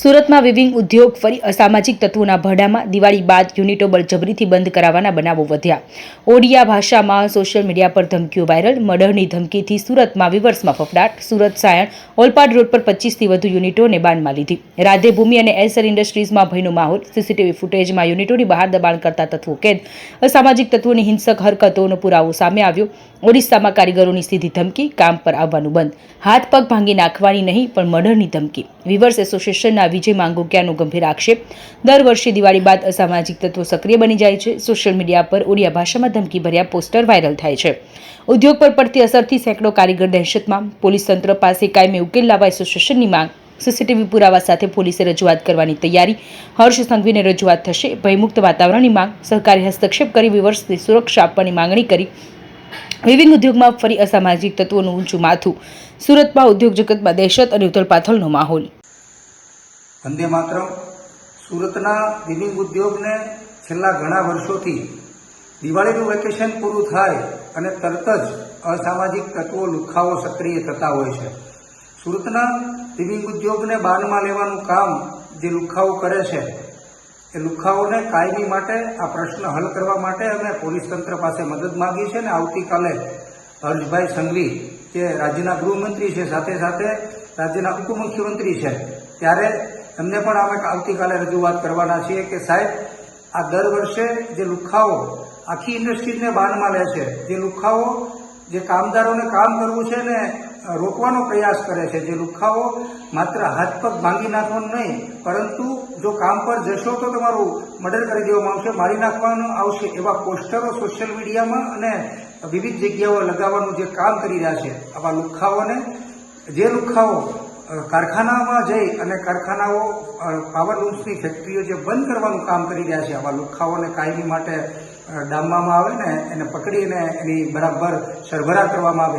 સુરતમાં વિવિંગ ઉદ્યોગ ફરી અસામાજિક તત્વોના ભડામાં દિવાળી બાદ યુનિટો બળજબરીથી બંધ કરાવવાના બનાવો વધ્યા. ઓડિયા ભાષામાં સોશિયલ મીડિયા પર ધમકીઓ વાયરલ મર્ડરની ધમકીથી સુરતમાં વિવર્સમાં ફફડાટ, સુરત સાયણ, ઓલપાડ રોડ પર પચીસથી વધુ યુનિટોને બાનમાં લીધી. રાધેભૂમિ અને એસર ઇન્ડસ્ટ્રીઝમાં ભયનો માહોલ, સીસીટીવી ફૂટેજમાં યુનિટોની બહાર દબાણ કરતા તત્વો કેદ. અસામાજિક તત્વોની હિંસક હરકતોનો પુરાવો સામે આવ્યો. ઓડિશામાં કારીગરોની સીધી ધમકી, કામ પર આવવાનું બંધ. હાથ પગ ભાંગી નાખવાની નહીં, પણ મર્ડરની ધમકી. વિવર્સ એસોસિએશનના વિજય માંગોકિયાનો ગંભીર આક્ષેપ. દર વર્ષે દિવાળી બાદ અસામાજિક તત્વો સક્રિય બની જાય છે. સોશિયલ મીડિયા પર ઓડિયા ભાષામાં ધમકી ભર્યા પોસ્ટર વાયરલ થાય છે. ઉદ્યોગ પર પડતી અસરથી સેંકડો કારીગર દહેશતમાં. પોલીસ તંત્ર પાસે કાયમી ઉકેલ લાવવા એસોસિએશનની માંગ. સીસીટીવી પુરાવા સાથે પોલીસે રજૂઆત કરવાની તૈયારી. હર્ષ સંઘવીને રજૂઆત થશે. ભયમુક્ત વાતાવરણની માંગ. સરકારી હસ્તક્ષેપ કરી વિવર્સની સુરક્ષા આપવાની માંગણી કરી. વિવિધ ઉદ્યોગમાં ફરી અસામાજિક તત્વોનું ઊંચું માથું. સુરતમાં ઉદ્યોગ જગતમાં દહેશત અને ઉથલપાથલનો માહોલ. વંદે માતરમ. સુરતના વિવિંગ ઉદ્યોગને છેલ્લા ઘણા વર્ષોથી દિવાળીનું વેકેશન પૂરું થાય અને તરત જ અસામાજિક તત્વો લુખાઓ સક્રિય થતા હોય છે. સુરતના વિવિંગ ઉદ્યોગને બાનમાં લેવાનું કામ જે લુખાઓ કરે છે, એ લુખાઓને કાયમી માટે આ પ્રશ્ન હલ કરવા માટે અમે પોલીસ તંત્ર પાસે મદદ માંગી છે અને આવતીકાલે હર્ષભાઈ સંઘવી, જે રાજ્યના ગૃહમંત્રી છે, સાથે સાથે રાજ્યના ઉપમુખ્યમંત્રી છે, ત્યારે એમને પણ અમે આવતીકાલે રજૂઆત કરવાના છીએ કે સાહેબ, આ દર વર્ષે જે લુખાઓ આખી ઇન્ડસ્ટ્રીઝને બાનમાં લે છે, જે લુખાઓ જે કામદારોને કામ કરવું છે ને રોકવાનો પ્રયાસ કરે છે, જે લુખાઓ માત્ર હાથ પગ ભાંગી નાખવાનું નહીં, પરંતુ જો કામ પર જશો તો તમારું મર્ડર કરી દેવામાં આવશે, મારી નાખવાનું આવશે એવા પોસ્ટરો સોશિયલ મીડિયામાં અને વિવિધ જગ્યાઓ લગાવવાનું જે કામ કરી રહ્યા છે, આવા લુખાઓને, જે લુખાઓ કારખાનામાં જઈ અને કારખાનાઓ પાવર ફેક્ટરીઓ જે બંધ કરવાનું કામ કરી રહ્યા છે, આવા લુખાઓને કાયમી માટે ડામવામાં આવે ને એને પકડીને એની બરાબર સરભરા કરવામાં આવે